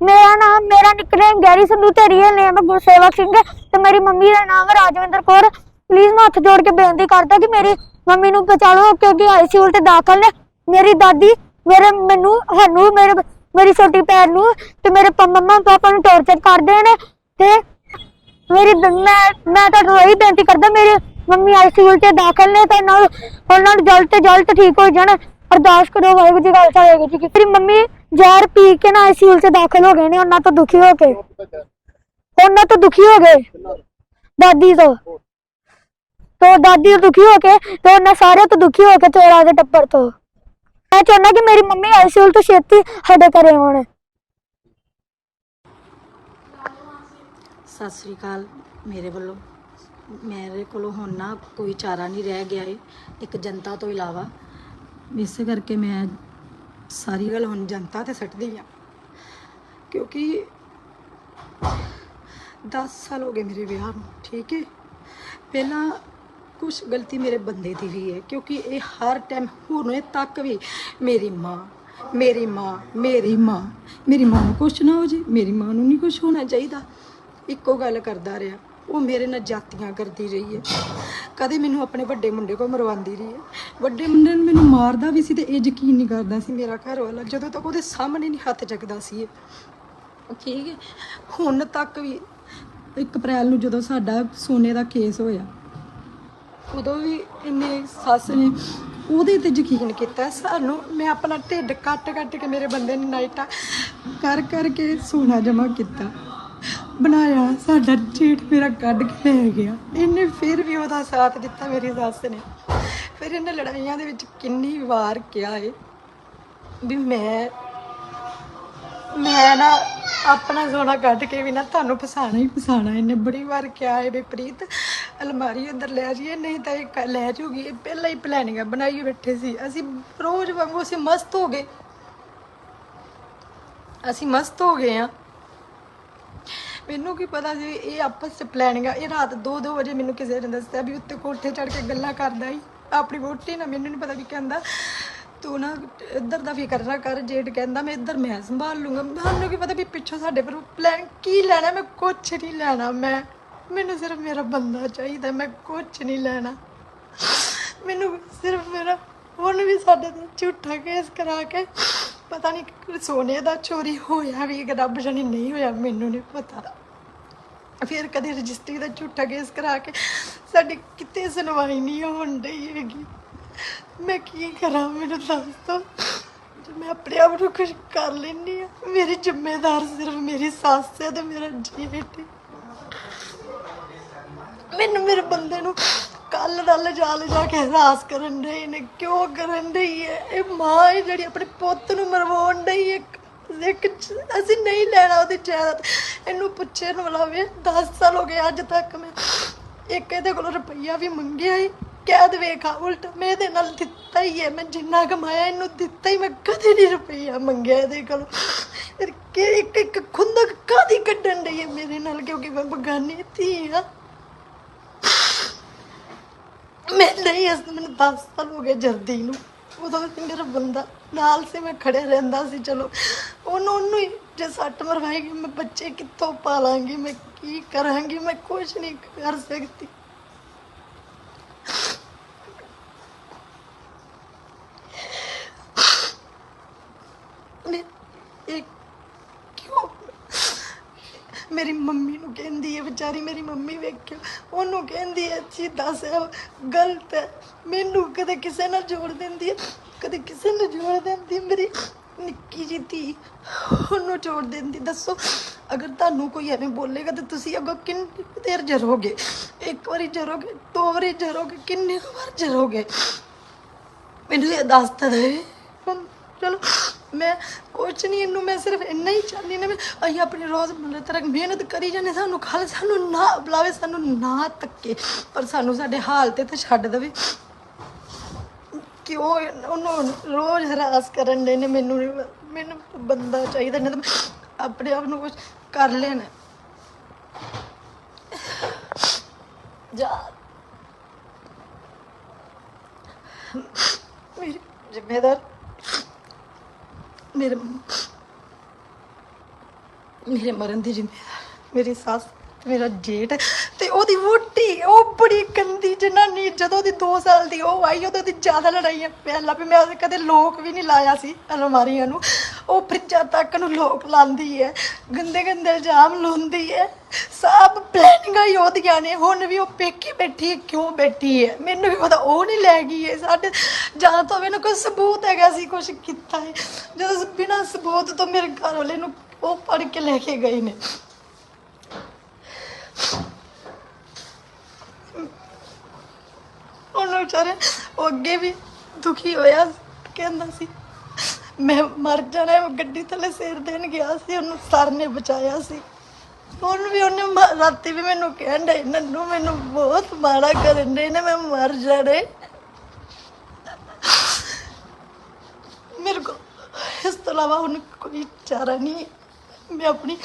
ਮੇਰਾ ਨਾਮ, ਮੇਰਾ ਨਿਕਨੇਮ ਗੈਰੀ ਸੰਧੂ ਤੇ ਰੀਅਲ ਨੇਮ ਹੈ ਗੁਰਸੇਵਕ ਸਿੰਘ ਤੇ ਮੇਰੀ ਮੰਮੀ ਦਾ ਨਾਮ ਹੈ ਰਾਜਵਿੰਦਰ ਕੌਰ ਪਲੀਜ਼ ਮੈਂ ਹੱਥ ਜੋੜ ਕੇ ਬੇਨਤੀ ਕਰਦਾ ਕਿ ਮੇਰੀ ਮੰਮੀ ਨੂੰ ਬਚਾਓ ਕਿਉਂਕਿ ਆਈਸੀਯੂ ਤੇ ਦਾਖਲ ਨੇ ਮੇਰੀ ਦਾਦੀ ਮੇਰੇ, ਮੈਨੂੰ, ਸਾਨੂੰ ਮੇਰੇ, ਮੇਰੀ ਛੋਟੀ ਭੈਣ ਨੂੰ ਤੇ ਮੇਰੇ ਮੰਮਾ ਪਾਪਾ ਨੂੰ ਟੌਰਚਰ ਕਰਦੇ ਨੇ ਤੇ ਮੇਰੀ ਮੈਂ ਮੈਂ ਤੁਹਾਨੂੰ ਇਹੀ ਬੇਨਤੀ ਕਰਦਾ, ਮੇਰੀ ਮੰਮੀ ਆਈਸੀਯੂ ਤੇ ਦਾਖਲ ਨੇ, ਤੇ ਨਾਲ ਉਹਨਾਂ ਨੂੰ ਜਲਦ ਤੋਂ ਜਲਦ ਠੀਕ ਹੋ ਜਾਣ। ਅਰਦਾਸ ਕਰੋ ਵਾਹਿਗੁਰੂ ਜੀ ਖਾਲਸਾ ਵਾਹਿਗੁਰੂ ਜੀ। ਕੀ ਫਤਿਹ। ਮੇਰੀ ਮੰਮੀ ਜ਼ਹਿਰ ਪੀ ਕੇ ਨਾ ਆਈਸੀਯੂ ਤੇ ਦਾਖਲ ਹੋ ਗਏ ਨੇ, ਉਹਨਾਂ ਤੋਂ ਦੁਖੀ ਹੋ ਕੇ। ਉਹਨਾਂ ਤੋਂ ਦੁਖੀ ਹੋ ਗਏ। ਦਾਦੀ ਤੋਂ। ਤੋਂ ਦਾਦੀ ਤੋਂ ਦੁਖੀ ਹੋ ਕੇ ਤੇ ਉਹਨਾਂ ਸਾਰਿਆਂ ਤੋਂ ਦੁਖੀ ਹੋ ਕੇ ਚੋਰਾ ਦੇ ਟੱਪਰ ਤੋਂ। ਮੈਂ ਚਾਹੁੰਦਾ ਕਿ ਮੇਰੀ ਮੰਮੀ ਆਈਸੀਯੂ ਤੋਂ ਛੇਤੀ ਸਾਡੇ ਘਰੇ ਆਉਣ। ਸਤਿ ਸ੍ਰੀ ਅਕਾਲ ਮੇਰੇ ਵੱਲੋਂ। ਮੇਰੇ ਕੋਲੋਂ ਹੁਣ ਨਾ ਕੋਈ ਚਾਰਾ ਨਹੀਂ ਰਹਿ ਗਿਆ ਏ। ਇੱਕ ਜਨਤਾ ਤੋਂ ਇਲਾਵਾ ਇਸ ਕਰਕੇ ਮੈਂ ਸਾਰੀ ਗੱਲ ਹੁਣ ਜਨਤਾ ਤੇ ਸੱਟਦੀ ਆ ਕਿਉਂਕਿ 10 ਸਾਲ ਹੋ ਗਏ ਮੇਰੇ ਵਿਆਹ ਨੂੰ, ਠੀਕ ਹੈ? ਪਹਿਲਾਂ ਕੁਝ ਗਲਤੀ ਮੇਰੇ ਬੰਦੇ ਦੀ ਵੀ ਹੈ, ਕਿਉਂਕਿ ਇਹ ਹਰ ਟਾਈਮ ਹੁਣੇ ਤੱਕ ਵੀ ਮੇਰੀ ਮਾਂ ਮੇਰੀ ਮਾਂ ਮੇਰੀ ਮਾਂ ਮੇਰੀ ਮਾਂ ਨੂੰ ਕੁਛ ਨਾ ਹੋ ਜੇ, ਮੇਰੀ ਮਾਂ ਨੂੰ ਨਹੀਂ ਕੁਛ ਹੋਣਾ ਚਾਹੀਦਾ। ਇੱਕੋ ਗੱਲ ਕਰਦਾ ਰਿਹਾ। ਉਹ ਮੇਰੇ ਨਾਲ ਜਾਤੀਆਂ ਕਰਦੀ ਰਹੀ ਹੈ। ਕਦੇ ਮੈਨੂੰ ਆਪਣੇ ਵੱਡੇ ਮੁੰਡੇ ਕੋਲ ਮਰਵਾਉਂਦੀ ਰਹੀ ਹੈ। ਵੱਡੇ ਮੁੰਡੇ ਨੂੰ ਮੈਨੂੰ ਮਾਰਦਾ ਵੀ ਸੀ ਤੇ ਇਹ ਯਕੀਨ ਨਹੀਂ ਕਰਦਾ ਸੀ ਮੇਰਾ ਘਰ ਵਾਲਾ ਜਦੋਂ ਤੱਕ ਉਹਦੇ ਸਾਹਮਣੇ ਨਹੀਂ ਹੱਥ ਚੱਕਦਾ ਸੀ ਠੀਕ ਹੈ। ਹੁਣ ਤੱਕ ਵੀ 1 ਅਪ੍ਰੈਲ ਨੂੰ ਜਦੋਂ ਸਾਡਾ ਸੋਨੇ ਦਾ ਕੇਸ ਹੋਇਆ ਉਦੋਂ ਵੀ ਇਹਨੇ ਸੱਸ ਨੇ ਉਹਦੇ ਤੇ ਯਕੀਨ ਕੀਤਾ ਸਾਨੂੰ ਮੈਂ ਆਪਣਾ ਢਿੱਡ ਕੱਟ ਕੱਟ ਕੇ ਮੇਰੇ ਬੰਦੇ ਨੇ ਨਾਈਟਾਂ ਕਰ ਕਰਕੇ ਸੋਨਾ ਜਮਾ ਕੀਤਾ। ਬਣਾਇਆ, ਸਾਡਾ ਜੇਠ ਮੇਰਾ ਕੱਢ ਕੇ ਲੈ ਗਿਆ। ਇਹਨੇ ਫਿਰ ਵੀ ਉਹਦਾ ਸਾਥ ਦਿੱਤਾ ਮੇਰੀ ਸੱਸ ਨੇ। ਫਿਰ ਇਹਨੇ ਲੜਾਈਆਂ ਦੇ ਵਿੱਚ ਕਿੰਨੀ ਵਾਰ ਕਿਹਾ ਏ ਵੀ ਮੈਂ ਮੈਂ ਨਾ ਆਪਣਾ ਸੋਨਾ ਕੱਢ ਕੇ ਵੀ ਨਾ ਤੁਹਾਨੂੰ ਫਸਾਣਾ ਹੀ ਫਸਾਣਾ। ਇਹਨੇ ਬੜੀ ਵਾਰ ਕਿਹਾ ਹੈ ਵੀ ਪ੍ਰੀਤ, ਅਲਮਾਰੀ ਅੰਦਰ ਲੈ ਜਾਈਏ, ਨਹੀਂ ਤਾਂ ਇਹ ਕ- ਲੈ ਜੂਗੀ। ਇਹ ਪਹਿਲਾਂ ਹੀ ਪਲੈਨਿੰਗ ਬਣਾਈ ਬੈਠੇ ਸੀ। ਅਸੀਂ ਰੋਜ਼ ਵਾਂਗੂ, ਅਸੀਂ ਮਸਤ ਹੋ ਗਏ। ਅਸੀਂ ਮਸਤ ਹੋ ਗਏ ਆ। ਮੈਨੂੰ ਕੀ ਪਤਾ ਸੀ ਇਹ ਆਪਸ ਚ ਪਲੈਨਿੰਗ ਆ ਇਹ ਰਾਤ 2-2 ਵਜੇ ਮੈਨੂੰ ਕਿਸੇ ਨੇ ਦੱਸਿਆ ਵੀ ਉੱਤੇ ਕੋਠੇ ਚੜ ਕੇ ਗੱਲਾਂ ਕਰਦਾ ਹੀ ਆਪਣੀ ਵੋਟੀ ਨਾ ਮੈਨੂੰ ਨਹੀਂ ਪਤਾ ਵੀ ਕਹਿੰਦਾ। ਤੂੰ ਨਾ ਇੱਧਰ ਦਾ ਫਿਕਰ ਨਾ ਕਰ, ਜੇਠ ਕਹਿੰਦਾ ਮੈਂ ਇੱਧਰ ਮੈਂ ਸੰਭਾਲ ਲੂੰਗਾ। ਮੈਨੂੰ ਕੀ ਪਤਾ ਵੀ ਪਿੱਛੋਂ ਸਾਡੇ ਪਰ ਪਲਾਨ ਕੀ ਲੈਣਾ ਮੈਂ ਕੁਛ ਨਹੀਂ ਲੈਣਾ। ਮੈਂ ਮੈਨੂੰ ਸਿਰਫ ਮੇਰਾ ਬੰਦਾ ਚਾਹੀਦਾ ਮੈਂ ਕੁਛ ਨਹੀਂ ਲੈਣਾ। ਮੈਨੂੰ ਸਿਰਫ ਮੇਰਾ ਹੁਣ ਵੀ ਸਾਡੇ ਤੇ ਝੂਠਾ ਕੇਸ ਕਰਾ ਕੇ ਪਤਾ ਨਹੀਂ ਸੋਨੇ ਦਾ ਚੋਰੀ ਹੋਇਆ ਵੀ ਕਿ ਰੱਬ ਜਾਣੇ ਨਹੀਂ ਹੋਇਆ, ਮੈਨੂੰ ਨਹੀਂ ਪਤਾ। ਫਿਰ ਕਦੇ ਰਜਿਸਟਰੀ ਦਾ ਝੂਠਾ ਕੇਸ ਕਰਾ ਕੇ ਸਾਡੀ ਕਿਤੇ ਸੁਣਵਾਈ ਨਹੀਂ ਹੋਣ ਡਈ ਹੈਗੀ। ਮੈਂ ਕੀ ਕਰਾਂ ਮੈਨੂੰ ਦੱਸ ਦੋ। ਜੇ ਮੈਂ ਆਪਣੇ ਆਪ ਨੂੰ ਕੁਝ ਕਰ ਲੈਂਦੀ ਆ ਮੇਰੀ ਜ਼ਿੰਮੇਦਾਰ ਸਿਰਫ ਮੇਰੀ ਸੱਸ ਹੈ ਤੇ ਮੇਰਾ ਜੇਠ ਹੈ। ਮੈਨੂੰ ਮੇਰੇ ਬੰਦੇ ਨੂੰ ਕੱਲ ਦਾ ਲਿਜਾ ਲਿਜਾ ਕੇ ਹਰਾਸ ਕਰਨ ਡਈ ਨੇ, ਕਿਉਂ ਕਰਨ ਡਈ ਹੈ? ਇਹ ਮਾਂ ਹੈ ਜਿਹੜੀ ਆਪਣੇ ਪੁੱਤ ਨੂੰ ਮਰਵਾਉਣ ਡਈ ਇੱਕ ਚ- ਅਸੀਂ ਨਹੀਂ ਲੈਣਾ ਉਹਦੀ ਜਾਇਦਾਦ। ਇਹਨੂੰ ਪੁੱਛੇ ਨੂੰ ਲਾਵੇ 10 ਸਾਲ ਹੋ ਗਏ ਅੱਜ ਤੱਕ ਮੈਂ ਇੱਕ ਇਹਦੇ ਕੋਲ ਰੁਪਈਆ ਵੀ ਮੰਗਿਆ ਹੀ ਕੈਦ ਵੇਖਾ ਉਲਟ ਮੈਂ ਇਹਦੇ ਨਾਲ ਦਿੱਤਾ ਹੀ ਹੈ ਮੈਂ ਜਿੰਨਾ ਕਮਾਇਆ, ਇਹਨੂੰ ਦਿੱਤਾ ਹੀ ਮੈਂ ਕਦੇ ਨਹੀਂ ਰੁਪਈਆ ਮੰਗਿਆ ਇਹਦੇ ਕੋਲ। ਕਿ ਇੱਕ ਇੱਕ ਖੁੰਦਕ ਕਾਦੀ ਕੱਢਣ ਡਈ ਹੈ ਮੇਰੇ ਨਾਲ? ਕਿਉਂਕਿ ਮੈਂ ਬਗਾਨੀ ਧੀ ਆ। ਮੈਂ ਨਹੀਂ, ਇਸ ਮੈਨੂੰ 10 ਸਾਲ ਹੋ ਗਏ ਜਰਦੀ ਨੂੰ। ਉਦੋਂ ਮੇਰਾ ਬੰਦਾ ਨਾਲ ਸੀ ਮੈਂ ਖੜਿਆ ਰਹਿੰਦਾ ਸੀ, ਚਲੋ। ਉਹਨੂੰ ਉਹਨੂੰ ਜੇ ਸੱਟ ਮਰਵਾਏਗੀ, ਮੈਂ ਬੱਚੇ ਕਿੱਥੋਂ ਪਾਲਾਂਗੀ, ਮੈਂ ਕੀ ਕਰਾਂਗੀ, ਮੈਂ ਕੁਝ ਨਹੀਂ ਕਰ ਸਕਦੀ। ਕਿਉਂ? ਮੇਰੀ ਮੰਮੀ ਨੂੰ ਕਹਿੰਦੀ ਹੈ ਵਿਚਾਰੀ ਮੇਰੀ ਮੰਮੀ ਵੇਖਿਓ। ਉਹਨੂੰ ਕਹਿੰਦੀ ਹੈ ਸਿੱਧਾ ਸਾਹਿਬ ਗਲਤ ਹੈ। ਮੈਨੂੰ ਕਦੇ ਕਿਸੇ ਨਾਲ ਜੋੜ ਦਿੰਦੀ ਹੈ ਕਦੇ ਕਿਸੇ ਨਾਲ ਜੋੜ ਦਿੰਦੀ, ਮੇਰੀ ਨਿੱਕੀ ਜਿਹੀ ਧੀ। ਉਹਨੂੰ ਜੋੜ ਦਿੰਦੀ, ਦੱਸੋ, ਅਗਰ ਤੁਹਾਨੂੰ ਕੋਈ ਐਵੇਂ ਬੋਲੇਗਾ ਤਾਂ ਤੁਸੀਂ ਅੱਗੋਂ ਕਿੰਨੀ ਦੇਰ ਜਰੋਗੇ? ਇੱਕ ਵਾਰੀ ਜਰੋਗੇ, ਦੋ ਵਾਰੀ ਜਰੋਗੇ, ਕਿੰਨੇ ਵਾਰ ਜਰੋਗੇ? ਮੈਨੂੰ ਇਹ ਦੱਸ ਤਾਂ ਦੇ। ਹੁਣ ਚਲੋ, ਮੈਂ ਕੁਛ ਨਹੀਂ, ਇਹਨੂੰ ਮੈਂ ਸਿਰਫ ਇੰਨਾ ਹੀ ਚਾਹਨੀ ਨੇ ਅਸੀਂ ਆਪਣੀ ਰੋਜ਼ ਮਤਲਬ ਤਰ੍ਹਾਂ ਮਿਹਨਤ ਕਰੀ ਜਾਂਦੇ, ਸਾਨੂੰ ਖਾਲ, ਸਾਨੂੰ ਨਾ ਬੁਲਾਵੇ, ਸਾਨੂੰ ਨਾ ਤੱਕੇ, ਪਰ ਸਾਨੂੰ ਸਾਡੇ ਹਾਲ ਤੇ ਤਾਂ ਛੱਡ ਦੇਵੇ। ਕਿਉਂ ਉਹਨੂੰ ਰੋਜ਼ ਹਰਾਸ ਕਰਨ ਦੇ ਨੇ ਮੈਨੂੰ ਨੀ ਮੈਨੂੰ ਬੰਦਾ ਚਾਹੀਦਾ ਨਹੀਂ ਤਾਂ ਆਪਣੇ ਆਪ ਨੂੰ ਕੁਝ ਕਰ ਲੈਣਾ। ਜਾ। ਮੇਰੀ ਜ਼ਿੰਮੇਦਾਰ। ਮੇਰੇ ਮੇਰੇ ਮਰਨ ਦੀ ਜ਼ਿੰਮੇਵਾਰ ਮੇਰੀ ਸੱਸ। ਮੇਰਾ ਜੇਠ ਤੇ ਉਹਦੀ ਵੋਟੀ ਉਹ ਬੜੀ ਗੰਦੀ ਜਨਾਨੀ, ਜਦੋਂ ਉਹਦੀ 2 ਸਾਲ ਦੀ ਉਹ ਆਈ, ਉਦੋਂ ਦੀ ਜ਼ਿਆਦਾ ਲੜਾਈਆਂ ਪਹਿਲਾਂ ਵੀ ਮੈਂ ਕਦੇ ਲੋਕ ਵੀ ਨਹੀਂ ਲਾਇਆ ਸੀ ਅਲਮਾਰੀਆਂ ਨੂੰ। ਉਹ ਫਰਿੱਜਾਂ ਤੱਕ ਨੂੰ ਲੋਕ ਲਾਉਂਦੀ ਹੈ, ਗੰਦੇ ਗੰਦੇ ਇਲਜ਼ਾਮ ਲਾਉਂਦੀ ਹੈ। ਸਭ ਪਲੈਨਿੰਗਾਂ ਹੀ ਉਹਦੀਆਂ ਨੇ। ਹੁਣ ਵੀ ਉਹ ਪੇਕੀ ਬੈਠੀ ਹੈ, ਕਿਉਂ ਬੈਠੀ ਹੈ? ਮੈਨੂੰ ਵੀ ਪਤਾ ਉਹ ਨਹੀਂ ਲੈ ਗਈ ਹੈ। ਸਾਡੇ ਜਾਂ ਤਾਂ ਮੈਨੂੰ ਕੋਈ ਸਬੂਤ ਹੈਗਾ ਸੀ ਕੁਝ ਕੀਤਾ ਹੈ। ਜਦੋਂ ਬਿਨਾਂ ਸਬੂਤ ਤੋਂ ਮੇਰੇ ਘਰ ਵਾਲੇ ਨੂੰ ਉਹ ਫੜ ਕੇ ਲੈ ਕੇ ਗਏ ਨੇ। ਉਹਨੂੰ ਵਿਚਾਰੇ ਉਹ ਅੱਗੇ ਵੀ ਦੁਖੀ ਹੋਇਆ ਕਹਿੰਦਾ ਸੀ, ਮੈਂ ਮਰ ਜਾਣਾ ਹੈ। ਗੱਡੀ ਥੱਲੇ ਸਿਰ ਦੇਣ ਗਿਆ ਸੀ, ਉਹਨੂੰ ਸਰ ਨੇ ਬਚਾਇਆ ਸੀ ਹੁਣ ਵੀ ਉਹਨੇ ਮ- ਰਾਤੀ ਵੀ ਮੈਨੂੰ ਕਹਿਣ ਡਈ, ਨੰਨੂ, ਮੈਨੂੰ ਬਹੁਤ ਮਾੜਾ ਕਰਨ ਦੇ ਨੇ, ਮੈਂ ਮਰ ਜਾਣਾ ਹੈ। ਮੇਰੇ ਕੋਲ ਇਸ ਤੋਂ ਇਲਾਵਾ ਹੁਣ ਕੋਈ ਚਾਰਾ ਨਹੀਂ ਹੈ। ਮੈਂ ਆਪਣੀ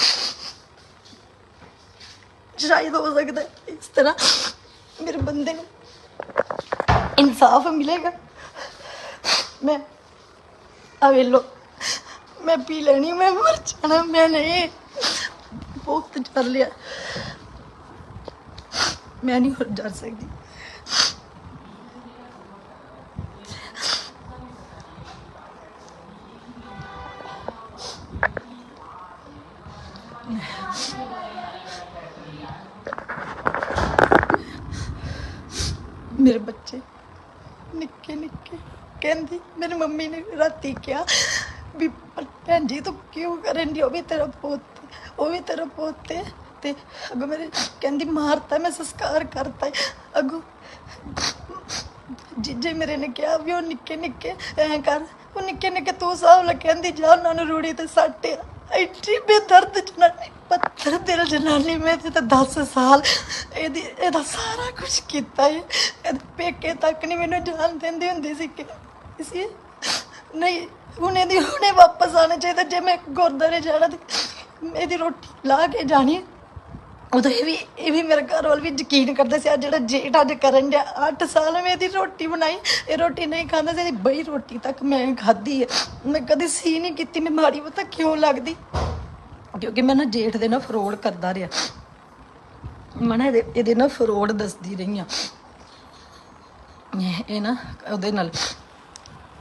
ਸ਼ਾਇਦ ਹੋ ਸਕਦਾ ਇਸ ਤਰ੍ਹਾਂ ਮੇਰੇ ਬੰਦੇ ਨੂੰ ਇਨਸਾਫ ਮਿਲੇਗਾ। ਮੈਂ ਅਵੇ ਅਵੇਲੋ ਮੈਂ ਪੀ ਲੈਣੀ ਮੈਂ ਮਰ ਜਾਣਾ, ਮੈਂ ਨਹੀਂ। ਬਹੁਤ ਕਰ ਲਿਆ। ਮੈਂ ਨਹੀਂ ਹੋਰ ਜਾ ਸਕਦੀ। ਮੇਰੇ ਬੱਚੇ। ਨਿੱਕੇ ਨਿੱਕੇ। ਕਹਿੰਦੀ, ਮੇਰੀ ਮੰਮੀ ਨੇ ਰਾਤੀ ਕਿਹਾ ਵੀ ਭੈਣ ਜੀ, ਤੂੰ ਕਿਉਂ ਕਰਨ ਦੀ ਉਹ ਵੀ ਤੇਰਾ ਪੁੱਤ, ਉਹ ਵੀ ਤੇਰਾ ਪੁੱਤ। ਹੈ ਤੇ ਅਗੋ ਮੇਰੇ ਕਹਿੰਦੀ, ਮਾਰਤਾ, ਮੈਂ ਸੰਸਕਾਰ ਕਰਤਾ। ਅਗੋ ਜੀਜੇ ਮੇਰੇ ਨੇ ਕਿਹਾ ਵੀ ਉਹ ਨਿੱਕੇ ਨਿੱਕੇ, ਐ ਕਰ। ਉਹ ਨਿੱਕੇ ਨਿੱਕੇ ਤੂੰ ਸਾਹ ਲੈ। ਕਹਿੰਦੀ, ਜਾ, ਉਹਨਾਂ ਨੂੰ ਰੂੜੀ ਤੇ ਸੱਟਿਆ ਐਡੀ ਬੇਦਰਦ ਜਨਾਨੀ, ਪੱਥਰ ਦਿਲ ਜਨਾਨੀ, ਮੈਂ ਤੇ ਤਾਂ 10 ਸਾਲ ਇਹਦੀ, ਇਹਦਾ ਸਾਰਾ ਕੁਝ ਕੀਤਾ ਹੈ ਇਹਦੇ ਪੇਕੇ ਤੱਕ ਨਹੀਂ ਮੈਨੂੰ ਜਾਣ ਦਿੰਦੀ ਹੁੰਦੀ ਸੀ ਕਿ ਇਸੇ ਨਹੀਂ, ਹੁਣ ਇਹਦੀ ਹੁਣੇ ਵਾਪਸ ਆਣਾ ਚਾਹੀਦਾ, ਜੇ ਮੈਂ ਗੁਰਦਾਰੇ ਜਾਣਾ ਤੇ ਇਹਦੀ ਰੋਟੀ ਲਾ ਕੇ ਜਾਣੀ। ਉਦੋਂ ਇਹ ਵੀ ਇਹ ਵੀ ਮੇਰੇ ਘਰ ਵਾਲ ਵੀ ਯਕੀਨ ਕਰਦੇ ਸੀ ਆ ਜਿਹੜਾ ਜੇਠ ਅੱਜ ਕਰਨ ਡਿਆ 8 ਸਾਲ ਮੈਂ ਇਹਦੀ ਰੋਟੀ ਬਣਾਈ, ਇਹ ਰੋਟੀ ਨਹੀਂ ਖਾਂਦਾ ਸੀ, ਇਹਦੀ ਬਈ ਰੋਟੀ ਤੱਕ ਮੈਂ ਖਾਧੀ ਹੈ ਮੈਂ ਕਦੀ ਸੀ ਨਹੀਂ ਕੀਤੀ, ਮੈਂ ਮਾੜੀ ਪਤਾ ਕਿਉਂ ਲੱਗਦੀ? ਕਿਉਂਕਿ ਮੈਂ ਨਾ ਜੇਠ ਦੇ ਨਾਲ ਫਰੋਡ ਕਰਦਾ ਰਿਹਾ। ਮੈਂ ਨਾ ਇਹਦੇ ਇਹਦੇ ਨਾਲ ਫਰੋਡ ਦੱਸਦੀ ਰਹੀ ਆ ਇਹ ਨਾ ਉਹਦੇ ਨਾਲ,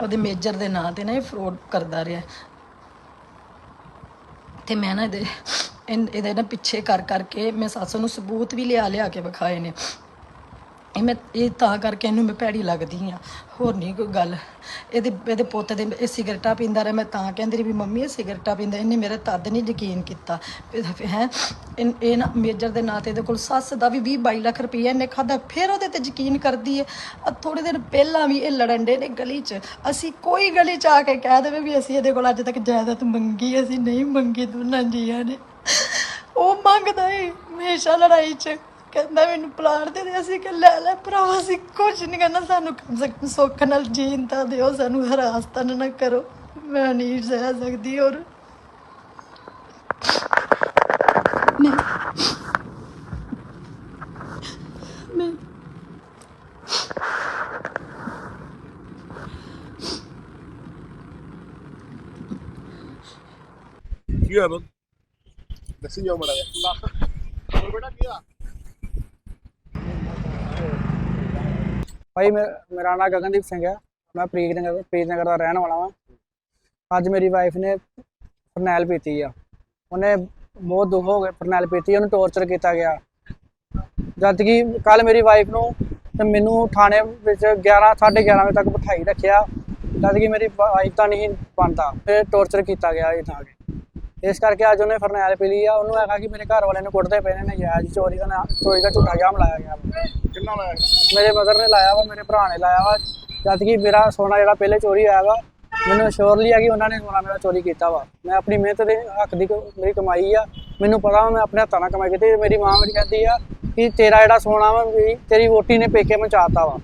ਉਹਦੇ ਮੇਜਰ ਦੇ ਨਾਂ ਤੇ ਨਾ ਇਹ ਫਰੋਡ ਕਰਦਾ ਰਿਹਾ। ਤੇ ਮੈਂ ਨਾ ਇਹਦੇ ਇਨ- ਇਹਦੇ ਨਾ ਪਿੱਛੇ ਕਰ ਕਰਕੇ ਮੈਂ ਸੱਸ ਨੂੰ ਸਬੂਤ ਵੀ ਲਿਆ ਲਿਆ ਕੇ ਵਿਖਾਏ ਨੇ। ਇਹ ਮੈਂ ਇਹ ਤਾਂ ਕਰਕੇ ਇਹਨੂੰ ਮੈਂ ਭੈੜੀ ਲੱਗਦੀ ਆ ਹੋਰ ਨਹੀਂ ਕੋਈ ਗੱਲ। ਇਹਦੇ ਇਹਦੇ ਪੁੱਤ ਦੇ ਇਹ ਸਿਗਰਟਾਂ ਪੀਂਦਾ ਰਿਹਾ। ਮੈਂ ਤਾਂ ਕਹਿੰਦੀ ਰਹੀ ਵੀ ਮੰਮੀ ਇਹ ਸਿਗਰਟਾਂ ਪੀਂਦਾ। ਇਹਨੇ ਮੇਰਾ ਤਦ ਨਹੀਂ ਯਕੀਨ ਕੀਤਾ। ਹੈ? ਇਹ ਨਾ ਮੇਜਰ ਦੇ ਨਾਂ ਤੇ ਇਹਦੇ ਕੋਲ ਸੱਸ ਦਾ ਵੀ 20 22 ਲੱਖ ਰੁਪਈਆ ਇਹਨੇ ਖਾਦਾ ਫਿਰ ਉਹਦੇ ਤੇ ਯਕੀਨ ਕਰਦੀ ਹੈ ਆ ਥੋੜੇ ਦਿਨ ਪਹਿਲਾਂ ਵੀ ਇਹ ਲੜਨ ਡੇ ਨੇ ਗਲੀ 'ਚ। ਅਸੀਂ ਕੋਈ ਗਲੀ 'ਚ ਆ ਕੇ ਕਹਿ ਦੇਵੇ ਵੀ ਅਸੀਂ ਇਹਦੇ ਕੋਲ ਅੱਜ ਤੱਕ ਜਾਇਦਾਦ ਮੰਗੀ, ਅਸੀਂ ਨਹੀਂ ਮੰਗੀ ਦੋਨਾਂ ਜੀਆਂ ਨੇ। ਉਹ ਮੰਗਦਾ ਏ ਹਮੇਸ਼ਾ ਲੜਾਈ 'ਚ। ਕਹਿੰਦਾ ਮੈਨੂੰ ਪਲਾਟ ਦੇ ਦੇ ਅਸੀਂ ਕਿ ਲੈ ਲੈ ਭਰਾਵਾ ਅਸੀਂ ਕੁਝ ਨਹੀਂ ਕਹਿੰਦਾ ਸਾਨੂੰ ਕਮ ਸੇ ਕਮ ਸੁੱਖ ਨਾਲ ਜੀਣ ਤਾਂ ਦਿਓ ਸਾਨੂੰ ਹਰਾਸਤਨ ਨਾ ਕਰੋ। ਮੈਂ ਨਹੀਂ ਸਹਿ ਸਕਦੀ ਔਰ ਮੈਂ ਮੈਂ ਕੀ ਬਸ ਦੱਸੀ ਜਾਓ ਮੜਾ ਹੋਰ ਬੇਟਾ ਕੀ ਆ ਭਾਈ, ਮੇ- ਮੇਰਾ ਨਾਮ ਗਗਨਦੀਪ ਸਿੰਘ ਹੈ। ਮੈਂ ਪ੍ਰੀਤ ਨਗਰ ਪ੍ਰੀਤ ਨਗਰ ਦਾ ਰਹਿਣ ਵਾਲਾ ਹਾਂ ਅੱਜ ਮੇਰੀ ਵਾਈਫ ਨੇ ਫਰਨੈਲ ਪੀਤੀ ਆ। ਉਹਨੇ ਬਹੁਤ ਦੁੱਖ ਹੋ ਗਿਆ, ਫਰਨੈਲ ਪੀਤੀ, ਉਹਨੂੰ ਟੌਰਚਰ ਕੀਤਾ ਗਿਆ। ਜਦ ਕਿ ਕੱਲ ਮੇਰੀ ਵਾਈਫ ਨੂੰ ਤੇ ਮੈਨੂੰ ਥਾਣੇ ਵਿੱਚ 11 11:30 ਵਜੇ ਤੱਕ ਬਿਠਾਈ ਰੱਖਿਆ। ਜਦ ਕਿ ਮੇਰੀ ਵਾਈਫ ਤਾਂ ਨਹੀਂ ਬਣਦਾ ਫਿਰ ਟੌਰਚਰ ਕੀਤਾ ਗਿਆ ਇਹ ਤਾਂ। ਕੇ ਇਸ ਕਰਕੇ ਅੱਜ ਉਹਨੇ ਫਰਨੈਲ ਪੀ ਲਈ ਆ। ਉਹਨੂੰ ਹੈਗਾ ਕਿ ਮੇਰੇ ਘਰ ਵਾਲੇ ਨੂੰ ਕੁੱਟਦੇ ਪਏ ਨੇ ਨਜਾਇਜ਼ ਚੋਰੀ ਦਾ ਨਾ- ਚੋਰੀ ਦਾ ਝੂਠਾ ਇਲਜ਼ਾਮ ਲਾਇਆ ਗਿਆ। ਕਿੰਨਾ ਲਾਇਆ ਮੇਰੇ ਮਦਰ ਨੇ ਲਾਇਆ ਵਾ ਮੇਰੇ ਭਰਾ ਨੇ ਲਾਇਆ ਵਾ। ਜਦ ਕਿ ਮੇਰਾ ਸੋਨਾ ਜਿਹੜਾ ਪਹਿਲੇ ਚੋਰੀ ਹੋਇਆ ਵਾ ਮੈਨੂੰ ਸ਼ੋਰਲੀ ਆ ਕਿ ਉਹਨਾਂ ਨੇ ਸੋਨਾ ਮੇਰਾ ਚੋਰੀ ਕੀਤਾ ਵਾ। ਮੈਂ ਆਪਣੀ ਮਿਹਨਤ ਦੇ ਹੱਕ ਦੀ ਕ- ਮੇਰੀ ਕਮਾਈ ਆ। ਮੈਨੂੰ ਪਤਾ ਵਾ ਮੈਂ ਆਪਣੇ ਹੱਥਾਂ ਨਾਲ ਕਮਾਈ ਕੀਤੀ। ਮੇਰੀ ਮਾਂ ਮੇਰੀ ਕਹਿੰਦੀ ਆ ਕਿ ਤੇਰਾ ਜਿਹੜਾ ਸੋਨਾ ਵਾ ਵੀ ਤੇਰੀ ਵੋਟੀ ਨੇ ਪੇਕੇ ਮਚਾਤਾ ਵਾ।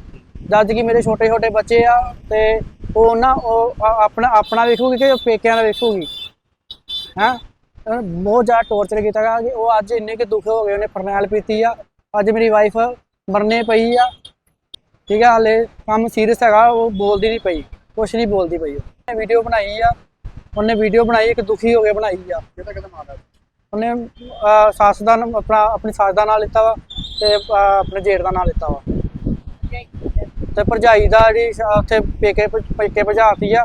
ਜਦ ਕਿ ਮੇਰੇ ਛੋਟੇ ਛੋਟੇ ਬੱਚੇ ਆ ਤੇ ਉਹ ਨਾ ਉਹ ਆ- ਆਪਣਾ ਆਪਣਾ ਵੇਖੂਗੀ ਕਿ ਪੇਕਿਆਂ ਦਾ ਵੇਖੂਗੀ? ਹੈਂ? ਬਹੁਤ ਜ਼ਿਆਦਾ ਟੌਰਚਰ ਕੀਤਾ ਗਿਆ ਕਿ ਉਹ ਅੱਜ ਇੰਨੇ ਕਿ ਦੁੱਖ ਹੋ ਗਏ ਉਹਨੇ ਫਰਨੈਲ ਪੀਤੀ ਆ। ਅੱਜ ਮੇਰੀ ਵਾਈਫ ਮਰਨੇ ਪਈ ਆ। ਠੀਕ ਆ ਹਾਲੇ ਕੰਮ ਸੀਰੀਅਸ ਹੈਗਾ ਉਹ ਬੋਲਦੀ ਨਹੀਂ ਪਈ। ਕੁਛ ਨਹੀਂ ਬੋਲਦੀ ਪਈ ਉਹਨੇ ਵੀਡੀਓ ਬਣਾਈ ਆ। ਉਹਨੇ ਵੀਡੀਓ ਬਣਾਈ ਇੱਕ ਦੁਖੀ ਹੋ ਕੇ ਬਣਾਈ ਆ। ਕਿਹਦਾ ਕਿਹਦਾ ਮਾਰਦਾ ਉਹਨੇ ਸੱਸ ਦਾ ਆਪਣਾ ਆਪਣੀ ਸੱਸ ਦਾ ਨਾਂ ਲਿੱਤਾ ਵਾ ਤੇ ਆਪਣੇ ਜੇਠ ਦਾ ਨਾਂ ਲਿੱਤਾ ਵਾ। ਤੇ ਭਰਜਾਈ ਦਾ ਜਿਹੜੀ ਉੱਥੇ ਪੇਕੇ ਪੇਕੇ ਭਜਾਤੀ ਆ।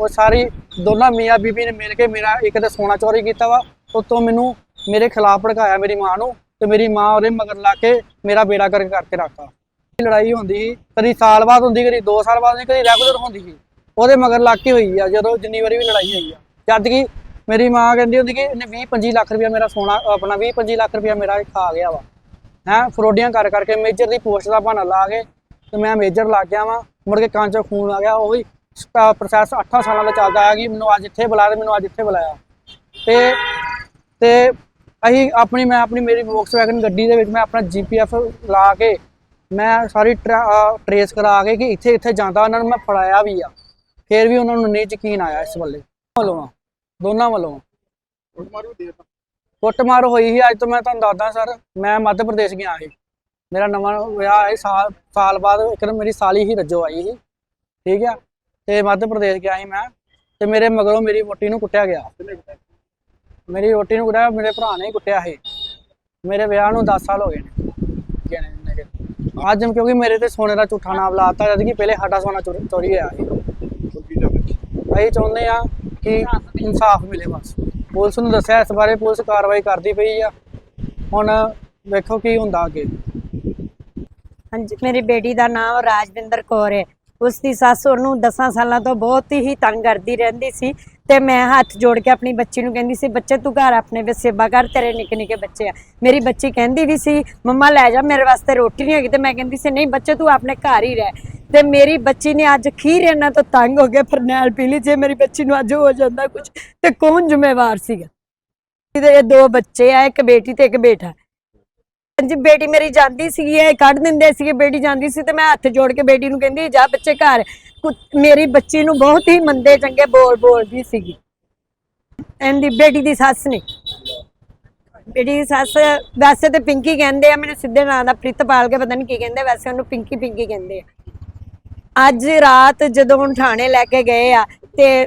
ਉਹ ਸਾਰੀ ਦੋਨਾਂ ਮੀਆਂ ਬੀਬੀ ਨੇ ਮਿਲ ਕੇ ਮੇਰਾ ਇੱਕ ਤਾਂ ਸੋਨਾ ਚੋਰੀ ਕੀਤਾ ਵਾ, ਉਤੋਂ ਮੈਨੂੰ ਮੇਰੇ ਖਿਲਾਫ ਭੜਕਾਇਆ ਮੇਰੀ ਮਾਂ ਨੂੰ ਤੇ ਮੇਰੀ ਮਾਂ ਉਹਦੇ ਮਗਰ ਲਾ ਕੇ ਮੇਰਾ ਬੇੜਾ ਕਰਕੇ ਕਰਕੇ ਰੱਖਤਾ। ਲੜਾਈ ਹੁੰਦੀ ਸੀ, ਕਦੀ ਸਾਲ ਬਾਅਦ ਹੁੰਦੀ, ਕਦੀ 2 ਸਾਲ ਬਾਅਦ ਹੁੰਦੀ, ਕਦੀ ਰੈਗੂਲਰ ਹੁੰਦੀ ਸੀ। ਉਹਦੇ ਮਗਰ ਲੱਗ ਕੇ ਹੋਈ ਆ, ਜਦੋਂ ਜਿੰਨੀ ਵਾਰੀ ਵੀ ਲੜਾਈ ਹੋਈ ਆ। ਜਦ ਕਿ ਮੇਰੀ ਮਾਂ ਕਹਿੰਦੀ ਹੁੰਦੀ ਕਿ ਇਹਨੇ 20 25 ਲੱਖ ਰੁਪਇਆ ਮੇਰਾ ਸੋਨਾ, ਆਪਣਾ 20 25 ਲੱਖ ਰੁਪਇਆ ਮੇਰਾ ਖਾ ਗਿਆ ਵਾ। ਹੈ, ਫਰੋਡੀਆਂ ਕਰ ਕਰਕੇ ਮੇਜਰ ਦੀ ਪੋਸਟ ਦਾ ਬਹਾਨਾ ਲਾ ਕੇ ਤੇ ਮੈਂ ਮੇਜਰ ਲੱਗ ਗਿਆ ਵਾਂ, ਮੁੜ ਕੇ ਕੰਨ ਚੋਂ ਖੂਨ ਆ ਗਿਆ, ਉਹ ਵੀ ਪ੍ਰੋਸੈਸ 8 ਸਾਲਾਂ ਦਾ ਚੱਲਦਾ ਆ ਕਿ ਮੈਨੂੰ ਅੱਜ ਇੱਥੇ ਬੁਲਾਇਆ ਤੇ ਮੈਨੂੰ ਅੱਜ ਇੱਥੇ ਬੁਲਾਇਆ। ਤੇ ਤੇ ਅਸੀਂ ਆਪਣੀ, ਮੈਂ ਆਪਣੀ ਮੇਰੀ ਵੈਗਨ ਗੱਡੀ ਦੇ ਵਿੱਚ ਮੈਂ ਆਪਣਾ ਜੀਪੀਐਫ ਲਾ ਕੇ ਮੈਂ ਸਾਰੀ ਟਰੇਸ ਕਰਾ ਕੇ ਕਿ ਇੱਥੇ ਇੱਥੇ ਜਾਂਦਾ, ਉਹਨਾਂ ਨੂੰ ਮੈਂ ਫੜਾਇਆ ਵੀ ਆ। ਫਿਰ ਵੀ ਉਹਨਾਂ ਨੂੰ ਨਹੀਂ ਯਕੀਨ ਆਇਆ ਇਸ ਵੱਲੇ। ਵੱਲੋਂ, ਦੋਨਾਂ ਵੱਲੋਂ। ਕੁੱਟਮਾਰ ਹੋਈ ਸੀ, ਅੱਜ ਤੋਂ ਮੈਂ ਤੁਹਾਨੂੰ ਦੱਸਦਾ ਸਰ, ਮੈਂ ਮੱਧ ਪ੍ਰਦੇਸ਼ ਗਿਆ ਸੀ। ਮੇਰਾ ਨਵਾਂ ਵਿਆਹ ਹੈ, ਸਾਲ ਸਾਲ ਬਾਅਦ ਇੱਕਦਮ ਮੇਰੀ ਸਾਲੀ ਹੀ ਰੱਜੋ ਆਈ ਸੀ। ਠੀਕ ਆ? ਤੇ ਮੱਧ ਪ੍ਰਦੇਸ਼ ਗਿਆ ਸੀ ਮੈਂ, ਤੇ ਮੇਰੇ ਮਗਰੋਂ ਮੇਰੀ ਵੋਟੀ ਨੂੰ ਕੁੱਟਿਆ ਗਿਆ। ਮੇਰੀ ਵੋਟੀ ਨੂੰ ਕੁੱਟਿਆ, ਮੇਰੇ ਭਰਾ ਨੇ ਕੁੱਟਿਆ ਸੀ ਮੇਰੇ ਵਿਆਹ ਨੂੰ 10 ਸਾਲ ਹੋ ਗਏ ਨੇ। ਅੱਜ ਕਿਉਂਕਿ ਮੇਰੇ ਤੇ ਸੋਨੇ ਦਾ ਝੂਠਾ ਨਾਮ ਲਾਤਾ ਜਦ ਕਿ ਪਹਿਲੇ ਸਾਡਾ ਸੋਨਾ ਚੋਰੀ ਹੋਇਆ ਸੀ। ਅਸੀਂ ਚਾਹੁੰਦੇ ਆ ਕਿ ਇਨਸਾਫ ਮਿਲੇ ਬਸ। ਪੁਲਿਸ ਨੂੰ ਦੱਸਿਆ ਇਸ ਬਾਰੇ, ਪੁਲਿਸ ਕਾਰਵਾਈ ਕਰਦੀ ਪਈ ਆ। ਹੁਣ ਵੇਖੋ ਕੀ ਹੁੰਦਾ ਅੱਗੇ। ਹਾਂਜੀ, ਮੇਰੀ ਬੇਟੀ ਦਾ ਨਾਮ ਰਾਜਵਿੰਦਰ ਕੌਰ ਹੈ। ਉਸ ਦੀ ਸੱਸ ਉਹਨੂੰ 10 ਸਾਲਾਂ ਤੋਂ ਬਹੁਤ ਹੀ ਤੰਗ ਕਰਦੀ ਰਹਿੰਦੀ ਸੀ ਤੇ ਮੈਂ ਹੱਥ ਜੋੜ ਕੇ ਆਪਣੀ ਬੱਚੀ ਨੂੰ ਕਹਿੰਦੀ ਸੀ, ਬੱਚੇ ਤੂੰ ਘਰ ਆਪਣੇ ਵਿੱਚ ਸੇਵਾ ਕਰ, ਤੇਰੇ ਨਿੱਕੇ ਨਿੱਕੇ ਬੱਚੇ ਆ। ਮੇਰੀ ਬੱਚੀ ਕਹਿੰਦੀ ਵੀ ਸੀ, ਮੰਮਾ ਲੈ ਜਾ, ਮੇਰੇ ਵਾਸਤੇ ਰੋਟੀ ਨਹੀਂ ਹੈਗੀ। ਤੇ ਮੈਂ ਕਹਿੰਦੀ ਸੀ, ਨਹੀਂ ਬੱਚੇ ਤੂੰ ਆਪਣੇ ਘਰ ਹੀ ਰਹਿ। ਤੇ ਮੇਰੀ ਬੱਚੀ ਨੇ ਅੱਜ ਖੀਰ ਇਹਨਾਂ ਤੋਂ ਤੰਗ ਹੋ ਗਿਆ ਫਰਨੈਲ ਪੀ ਲਈ, ਜੇ ਮੇਰੀ ਬੱਚੀ ਨੂੰ ਅੱਜ ਹੋ ਜਾਂਦਾ ਕੁਝ ਤੇ ਕੌਣ ਜ਼ਿੰਮੇਵਾਰ ਸੀਗਾ? ਇਹਦੇ ਦੋ ਬੱਚੇ ਆ, ਇੱਕ ਬੇਟੀ ਤੇ ਇੱਕ ਬੇਟਾ। ਹਾਂਜੀ, ਬੇਟੀ ਮੇਰੀ ਜਾਂਦੀ ਸੀਗੀ, ਇਹ ਕੱਢ ਦਿੰਦੇ ਸੀਗੇ, ਬੇਟੀ ਜਾਂਦੀ ਸੀ ਤੇ ਮੈਂ ਹੱਥ ਜੋੜ ਕੇ ਬੇਟੀ ਨੂੰ ਕਹਿੰਦੀ, ਜਾ ਬੱਚੇ ਘਰ। ਕੁ- ਮੇਰੀ ਬੱਚੀ ਨੂੰ ਬਹੁਤ ਹੀ ਮੰਦੇ, ਚੰਗੇ ਬੋਲ ਬੋਲਦੀ ਸੀਗੀ। ਇਹਦੀ ਬੇਟੀ ਦੀ ਸੱਸ ਨੇ। ਬੇਟੀ ਦੀ ਸੱਸ ਵੈਸੇ ਤੇ ਪਿੰਕੀ ਕਹਿੰਦੇ ਆ, ਮੈਨੂੰ ਸਿੱਧੇ ਨਾਂ ਦਾ ਪ੍ਰਿਤਪਾਲ ਕੇ ਪਤਾ ਨਹੀਂ ਕੀ ਕਹਿੰਦੇ, ਵੈਸੇ ਉਹਨੂੰ ਪਿੰਕੀ ਪਿੰਕੀ ਕਹਿੰਦੇ ਆ। ਅੱਜ ਰਾਤ ਜਦੋਂ ਹੁਣ ਥਾਣੇ ਲੈ ਕੇ ਗਏ ਆ ਤੇ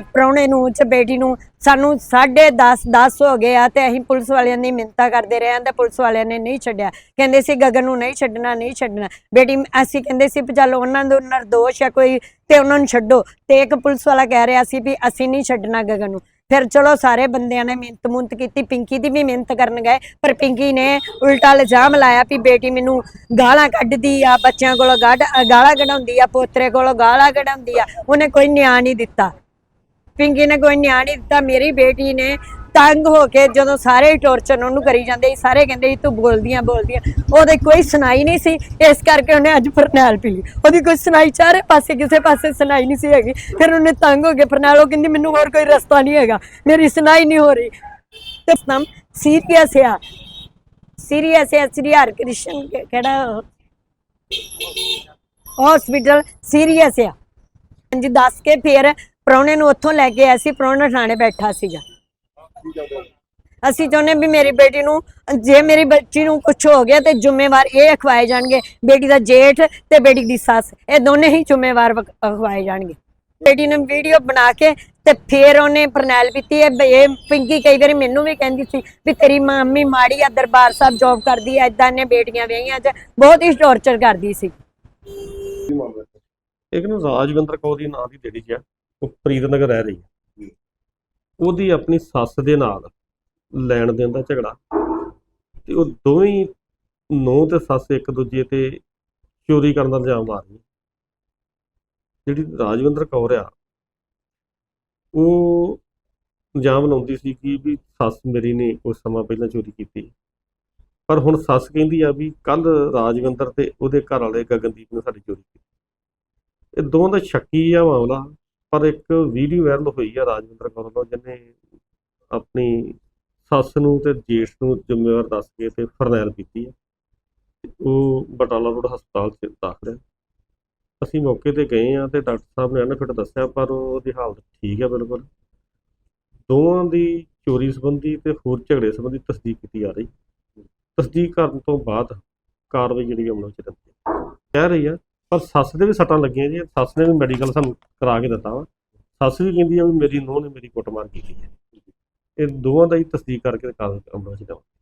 ਪ੍ਰਾਹੁਣੇ ਨੂੰ ਚ ਬੇਟੀ ਨੂੰ, ਸਾਨੂੰ 10:30 10 ਹੋ ਗਏ ਆ ਤੇ ਅਸੀਂ ਪੁਲਿਸ ਵਾਲਿਆਂ ਦੀ ਮਿੰਤਾ ਕਰਦੇ ਰਹੇ ਆਂ ਤੇ ਪੁਲਿਸ ਵਾਲਿਆਂ ਨੇ ਨਹੀਂ ਛੱਡਿਆ। ਕਹਿੰਦੇ ਸੀ ਗਗਨ ਨੂੰ ਨਹੀਂ ਛੱਡਣਾ ਨਹੀਂ ਛੱਡਣਾ। ਬੇਟੀ, ਅਸੀਂ ਕਹਿੰਦੇ ਸੀ ਚੱਲ ਉਹਨਾਂ ਦੇ ਨਿਰਦੋਸ਼ ਆ ਕੋਈ ਤੇ ਉਹਨਾਂ ਨੂੰ ਛੱਡੋ। ਤੇ ਇੱਕ ਪੁਲਿਸ ਵਾਲਾ ਕਹਿ ਰਿਹਾ ਸੀ ਵੀ ਅਸੀਂ ਨਹੀਂ ਛੱਡਣਾ ਗਗਨ ਨੂੰ। ਫਿਰ ਚਲੋ ਸਾਰੇ ਬੰਦਿਆਂ ਨੇ ਮਿਹਨਤ ਮੁੰਤ ਕੀਤੀ। ਪਿੰਕੀ ਦੀ ਵੀ ਮਿਹਨਤ ਕਰਨ ਗਏ, ਪਰ ਪਿੰਕੀ ਨੇ ਉਲਟਾ ਇਲਜ਼ਾਮ ਲਾਇਆ ਵੀ ਬੇਟੀ ਮੈਨੂੰ ਗਾਲਾਂ ਕੱਢਦੀ ਆ, ਬੱਚਿਆਂ ਕੋਲੋਂ ਗਾੜ- ਗਾਲਾਂ ਕਢਾਉਂਦੀ ਆ, ਪੋਤਰੇ ਕੋਲੋਂ ਗਾਲਾਂ ਕਢਾਉਂਦੀ ਆ। ਉਹਨੇ ਕੋਈ ਨਿਆਂ ਨਹੀਂ ਦਿੱਤਾ। ਪਿੰਕੀ ਨੇ ਕੋਈ ਨਿਆਂ ਨਹੀਂ ਦਿੱਤਾ, ਮੇਰੀ ਬੇਟੀ ਨੇ ਤੰਗ ਹੋ ਕੇ ਜਦੋਂ ਸਾਰੇ ਟੌਰਚਰ ਉਹਨੂੰ ਕਰੀ ਜਾਂਦੇ ਸੀ, ਸਾਰੇ ਕਹਿੰਦੇ ਸੀ, ਤੂੰ ਬੋਲਦੀਆਂ ਬੋਲਦੀਆਂ। ਉਹਦੇ ਕੋਈ ਸੁਣਾਈ ਨਹੀਂ ਸੀ, ਇਸ ਕਰਕੇ ਉਹਨੇ ਅੱਜ ਫਰਨੈਲ ਪੀ ਲਈ। ਉਹਦੀ ਕੋਈ ਸੁਣਾਈ ਚਾਰੇ ਪਾਸੇ, ਕਿਸੇ ਪਾਸੇ ਸੁਣਾਈ ਨਹੀਂ ਸੀ ਹੈਗੀ। ਫਿਰ ਉਹਨੇ ਤੰਗ ਹੋ ਕੇ ਫਰਨੈਲ, ਉਹ ਕਹਿੰਦੀ, ਮੈਨੂੰ ਹੋਰ ਕੋਈ ਰਸਤਾ ਨਹੀਂ ਹੈਗਾ, ਮੇਰੀ ਸੁਣਾਈ ਨਹੀਂ ਹੋ ਰਹੀ। ਤੇ ਨਾਮ ਸੀਰੀਅਸ ਆ। ਸੀਰੀਅਸ ਹੈ ਸ੍ਰੀ ਹਰਿਕ੍ਰਿਸ਼ਨ ਕਿ- ਕਿਹੜਾ ਹਸਪੀਟਲ ਸੀਰੀਅਸ ਆ। ਹਾਂਜੀ, ਦੱਸ ਕੇ ਫਿਰ ਪ੍ਰਾਹੁਣੇ ਨੂੰ ਉੱਥੋਂ ਲੈ ਕੇ ਆਇਆ ਸੀ, ਪ੍ਰਾਹੁਣਾ ਥਾਣੇ ਬੈਠਾ ਸੀਗਾ। ਅਸੀਂ ਚਾਹੁੰਦੇ ਵੀ ਮੇਰੀ ਬੇਟੀ ਨੂੰ, ਜੇ ਮੇਰੀ ਬੱਚੀ ਨੂੰ ਕੁਝ ਹੋ ਗਿਆ ਤੇ ਜ਼ਿੰਮੇਵਾਰ ਇਹ ਅਖਵਾਏ ਜਾਣਗੇ, ਬੇਟੀ ਦਾ ਜੇਠ ਤੇ ਬੇਟੀ ਦੀ ਸੱਸ, ਇਹ ਦੋਨੇ ਹੀ ਜ਼ਿੰਮੇਵਾਰ ਅਖਵਾਏ ਜਾਣਗੇ। ਬੇਟੀ ਨੇ ਵੀਡੀਓ ਬਣਾ ਕੇ ਤੇ ਫਿਰ ਉਹਨੇ ਪ੍ਰਣਾਲ ਪੀਤੀ ਹੈ ਇਹ ਪਿੰਕੀ ਕਈ ਵਾਰੀ ਮੈਨੂੰ ਵੀ ਕਹਿੰਦੀ ਸੀ ਵੀ ਤੇਰੀ ਮੰਮੀ ਮਾੜੀ ਆ, ਦਰਬਾਰ ਸਾਹਿਬ ਜੌਬ ਕਰਦੀ ਐ ਐਦਾਂ ਨੇ ਬੇਟੀਆਂ ਵਿਆਹੀਆਂ ਚ ਬਹੁਤ ਹੀ ਟੌਰਚਰ ਕਰਦੀ ਸੀ। ਇੱਕ ਨਾ ਰਾਜਵਿੰਦਰ ਕੌਰ ਦੀ ਨਾਂ ਦੀ ਲੇਡੀ ਆ। ਉਹ ਫਰੀਦਨਗਰ ਰਹਿ ਰਹੀ ਹੈ। ਉਹਦੀ ਆਪਣੀ ਸੱਸ ਦੇ ਨਾਲ ਲੈਣ ਦੇਣ ਦਾ ਝਗੜਾ ਤੇ ਉਹ ਦੋਵੇਂ ਨੌ ਤੇ ਸੱਸ ਇੱਕ ਦੂਜੇ ਤੇ ਚੋਰੀ ਕਰਨ ਦਾ ਇਲਜ਼ਾਮ ਲਾ ਰਹੀ ਜਿਹੜੀ ਰਾਜਵਿੰਦਰ ਕੌਰ ਆ, ਉਹ ਇਲਜ਼ਾਮ ਲਾਉਂਦੀ ਸੀ ਕਿ ਵੀ ਸੱਸ ਮੇਰੀ ਨੇ ਕੁਝ ਸਮਾਂ ਪਹਿਲਾਂ ਚੋਰੀ ਕੀਤੀ। ਪਰ ਹੁਣ ਸੱਸ ਕਹਿੰਦੀ ਆ ਵੀ ਕੱਲ ਰਾਜਵਿੰਦਰ ਤੇ ਉਹਦੇ ਘਰ ਵਾਲੇ ਗਗਨਦੀਪ ਨੇ ਸਾਡੀ ਚੋਰੀ ਕੀਤੀ। ਇਹ ਦੋਵਾਂ ਦਾ ਸ਼ੱਕੀ ਆ ਮਾਮਲਾ ਪਰ ਇੱਕ ਵੀਡੀਓ ਵਾਇਰਲ ਹੋਈ ਆ ਰਾਜਵਿੰਦਰ ਕੌਰ ਵੱਲੋਂ, ਜਿਹਨੇ ਆਪਣੀ ਸੱਸ ਨੂੰ ਤੇ ਜੇਠ ਨੂੰ ਜ਼ਿੰਮੇਵਾਰ ਦੱਸ ਕੇ ਤੇ ਫਰਨੈਲ ਕੀਤੀ ਹੈ ਉਹ ਬਟਾਲਾ ਰੋਡ ਹਸਪਤਾਲ 'ਚ ਦਾਖਲ ਹੈ ਅਸੀਂ ਮੌਕੇ ਤੇ ਗਏ ਆ ਤੇ ਡਾਕਟਰ ਸਾਹਿਬ ਨੇ ਅਨਫਿਟ ਦੱਸਿਆ, ਪਰ ਉਹਦੀ ਹਾਲਤ ਠੀਕ ਹੈ ਬਿਲਕੁਲ। ਦੋਵਾਂ ਦੀ ਚੋਰੀ ਸੰਬੰਧੀ ਤੇ ਹੋਰ ਝਗੜੇ ਸੰਬੰਧੀ ਤਸਦੀਕ ਕੀਤੀ ਜਾ ਰਹੀ। ਤਸਦੀਕ ਕਰਨ ਤੋਂ ਬਾਅਦ ਕਾਰਵਾਈ ਜਿਹੜੀ ਅਮਲ ਵਿੱਚ ਰਹਿੰਦੀ ਹੈ ਕਹਿ ਰਹੀ ਆ ਪਰ ਸੱਸ ਦੇ ਵੀ ਸੱਟਾਂ ਲੱਗੀਆਂ ਜੀ, ਸੱਸ ਨੇ ਵੀ ਮੈਡੀਕਲ ਸਾਨੂੰ ਕਰਾ ਕੇ ਦਿੱਤਾ ਵਾ। ਸੱਸ ਵੀ ਕਹਿੰਦੀ ਆ ਵੀ ਮੇਰੀ ਨੂੰਹ ਨੇ ਮੇਰੀ ਕੁੱਟਮਾਰ ਕੀਤੀ ਹੈ। ਇਹ ਦੋਵਾਂ ਦਾ ਹੀ ਤਸਦੀਕ ਕਰਕੇ ਕਾਗਜ਼ ਅਮਲ ਚ ਲਿਆਵਾਂਗੇ